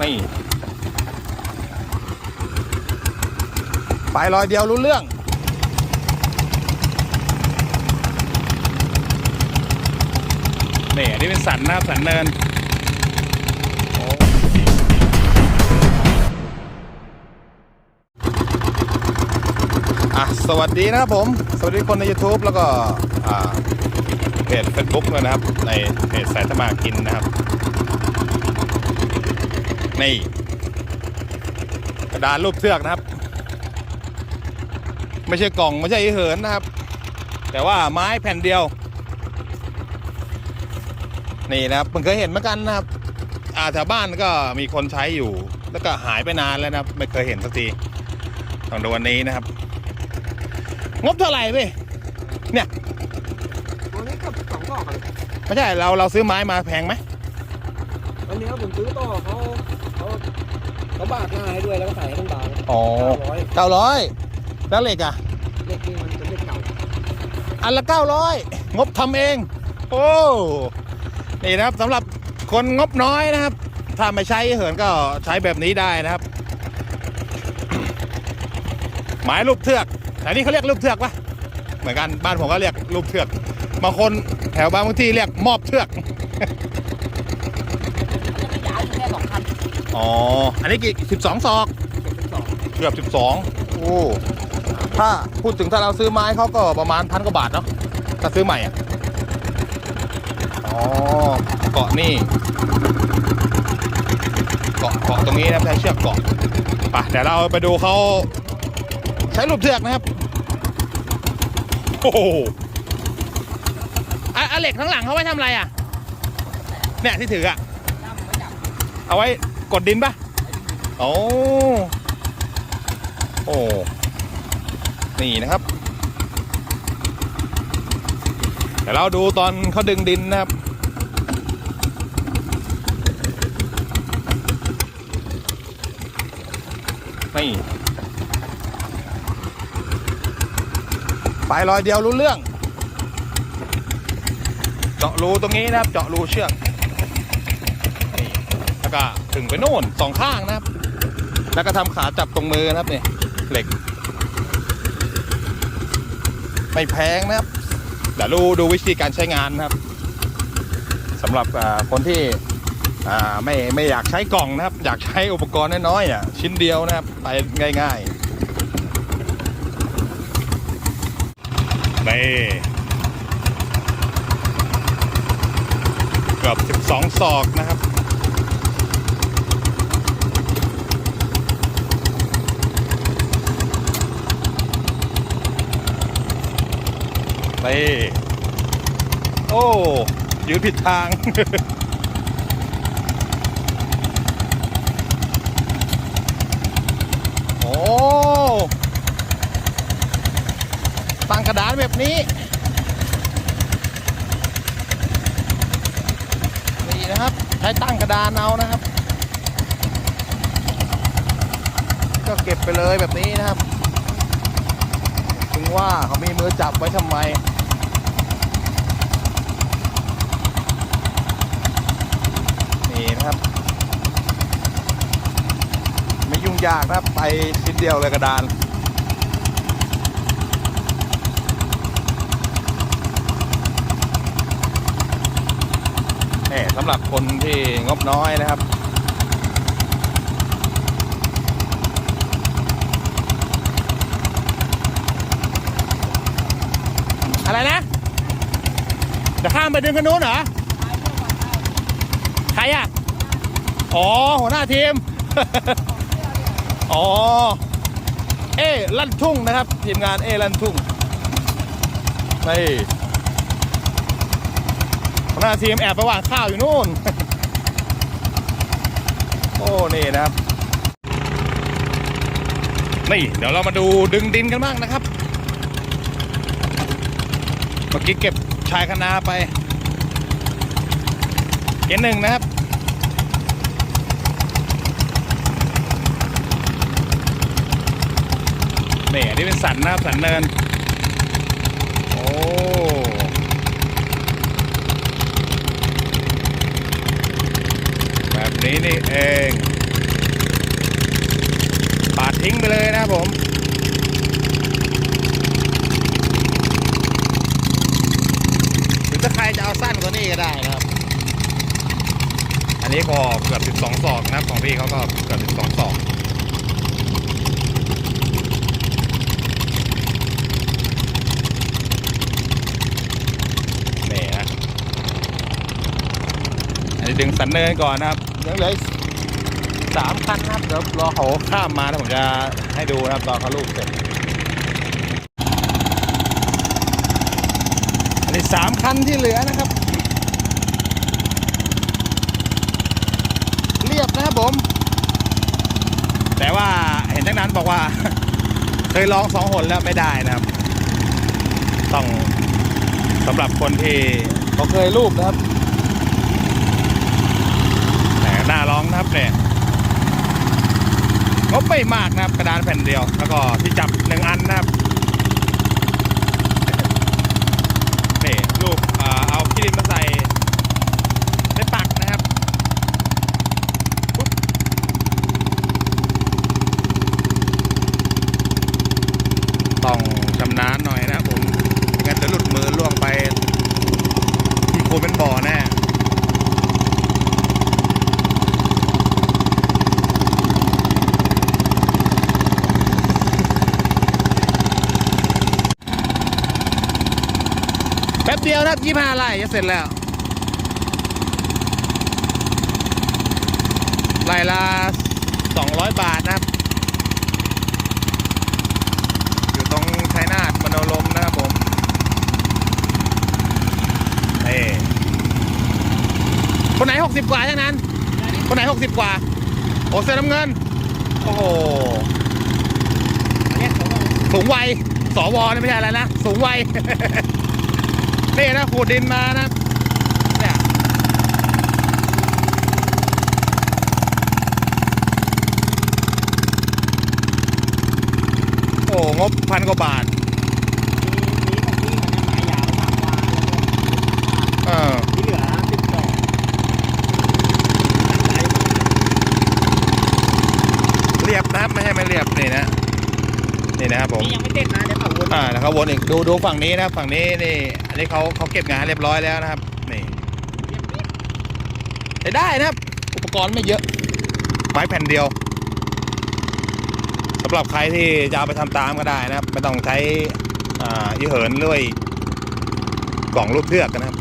นี่ไปรอยเดียวรู้เรื่องนี่อันนี้เป็นสันนะครับสันเนินโอ้อะสวัสดีนะครับผม สวัสดีคนใน YouTube แล้วก็อ่าเพจ Facebook ด้วยนะครับ ในเพจสายธรรมากินนะครับ นี่กระดานรูปเชือกนะครับ ไม่ใช่กล่องไม่ใช่อีเหินนะครับ แต่ว่าไม้แผ่นเดียว นี่นะครับมันเคยเห็นเหมือนกันนะครับอ่าแถวบ้านก็มีคนใช้อยู่ แล้วก็หายไปนานแล้วนะครับ ไม่เคยเห็นสักทีต้องดูวันนี้นะครับ งบเท่าไหร่เว้ยตัวนี้ก็สองดอกอะไม่ใช่เราเราซื้อไม้มาแพงไหม อันนี้ผมซื้อต่อเขาเขาเขาบากหน้าให้ด้วยแล้วก็ใส่ให้มันบางอ๋อเก้าร้อยเก้าร้อยแล้วเหล็กอะเล็กนี่มันเป็นเล็กเก่าอันละเก้าร้อยงบทำเอง โอ้นี่นะครับสำหรับคนงบน้อยนะครับ ถ้าไม่ใช้เหินก็ใช้แบบนี้ได้นะครับ หมายรูปเทือกแต่นี่เขาเรียกรูปเทือกปะเหมือนกันบ้านผมก็เรียกรูปเทือกบางคนแถวบางพื้นที่เรียกมอบเทือก จะไม่ย้ายแค่สองคัน อ๋อ อันนี้กี่สิบสองศอกเก็บเป็นสองเกือบสิบสองโอ้ ถ้าพูดถึงถ้าเราซื้อไม้เขาก็ประมาณพันกว่าบาทเนาะ ถ้าซื้อใหม่อะ อ๋อ เกาะนี่ เกาะเกาะตรงนี้นะครับใช้เชือกเกาะไปเดี๋ยวเราไปดูเขาใช้ลูกเทือกนะครับ โอ้โหอะอะเหล็กทั้างหลังเขาไว้ทำอะไรอะ เนี่ยที่ถืออะย่ำไม่จับเอาไว้ กดดินปะโอ้โอ้นี่นะครับ เดี๋ยวเราดูตอนเขาดึงดินนะครับนี่ไปรอยเดียวรู้เรื่อง เจาะรูตรงนี้นะครับ เจาะรูเชือก ก็ถึงไปโน่นสองข้างนะครับ แล้วก็ทำขาจับตรงมือนะครับเนี่ยเหล็ก ไม่แพงนะครับเดี๋ยวดูดูวิธีการใช้งานนะครับสำหรับคนที่ไม่ไม่อยากใช้กล่องนะครับ อยากใช้อุปกรณ์น้อยๆอะชิ้นเดียวนะครับไปง่ายๆนี่เกือบ12 ศอกนะครับ นี่ โอ้ ยืนผิดทาง โอ้ ตั้งกระดานแบบนี้ นี่นะครับ ใช้ตั้งกระดานเอานะครับ ก็เก็บไปเลยแบบนี้นะครับ ถึงว่าเขามีมือจับไว้ทำไม นี่นะครับ ไม่ยุ่งยากนะครับไปชิ้นเดียวเลยกระดานเอ่สำหรับคนที่งบน้อยนะครับอะไรนะ จะข้ามไปดึงกันนู้นเหรอ ใครอะ อ๋อ หัวหน้าทีม อ๋อ เอลั่นทุ่งนะครับ ทีมงานเอลั่นทุ่งนี่หัวหน้าทีมแอบไปวางข้าวอยู่นู่น โอ้ นี่นะครับ นี่ เดี๋ยวเรามาดูดึงดินกันบ้างนะครับ เมื่อกี้เก็บชายคณาไปเกียร์หนึ่งนะครับ นี้เป็นสันนะครับสันเนิน โอ้แบบนี้นี่เองปาดทิ้งไปเลยนะครับผมหรือถ้าใครจะเอาสั้นกว่านี้ก็ได้นะครับ อันนี้ก็เกือบ12ศอกนะครับของพี่เขาก็เกือบ12ศอก นี่ฮะอันนี้ ดึงสันเนินก่อนนะครับยังเหลืออีกสามคันนะครับเดี๋ยวรอเขาข้ามมาแล้วผมจะให้ดูนะครับตอนเขาลูกเสร็จอันนี้สามคันที่เหลือนะครับ เรียบนะครับผม แต่ว่าเห็นทั้งนั้นบอกว่า เคยลองสองหนแล้วไม่ได้นะครับ ต้องสำหรับคนที่เขาเคยรูปนะครับแต่น่าลองนะครับ เนี่ยงบไม่มากนะครับกระดานแผ่นเดียว แล้วก็ที่จับหนึ่งอันนะครับ นี่รูปอ่าเอาขี้ดินมาใส่ในปักนะครับปุ๊บต้องชำนาญหน่อยนะครับผมไม่งั้นจะหลุดมือล่วงไปที่โคนเป็นบ่อแน่แป๊บ เดียวนะครับยี่ห้าไร่จะเสร็จแล้วไร่ละสองร้อยบาทนะครับ อยู่ตรงชัยนาทมโนลมนะครับผมเอคนไหนหกสิบกว่าทั้งนั้น คนไหนหกสิบกว่า โอ้เสื้อน้ำเงิน โอ้โหสูงวัยสวนี่ไม่ใช่อะไรนะ สูงวัย นี่นะขูดดินมานะเนี่ยโอ้งบพันกว่าบาทมีของพี่มันยังไม้ยาวสามวาแล้วก็เออที่เหลือสิบสองตัดใจเรียบนะครับไม่ใช่ไม่เรียบนี่นะ นี่นะครับผมนี่ยังไม่เสร็จนะเดี๋ยวเขาวนอ่าแล้วเขาวนอีกดูดูฝั่งนี้นะครับฝั่งนี้นี่อันนี้เขาเขาเก็บงานเรียบร้อยแล้วนะครับนี่ใช้ได้นะครับ อุปกรณ์ไม่เยอะไม้แผ่นเดียวสำหรับใครที่จะเอาไปทำตามก็ได้นะครับไม่ต้องใช้อ่าอีเหินด้วยกล่องรูปเทือกนะครับ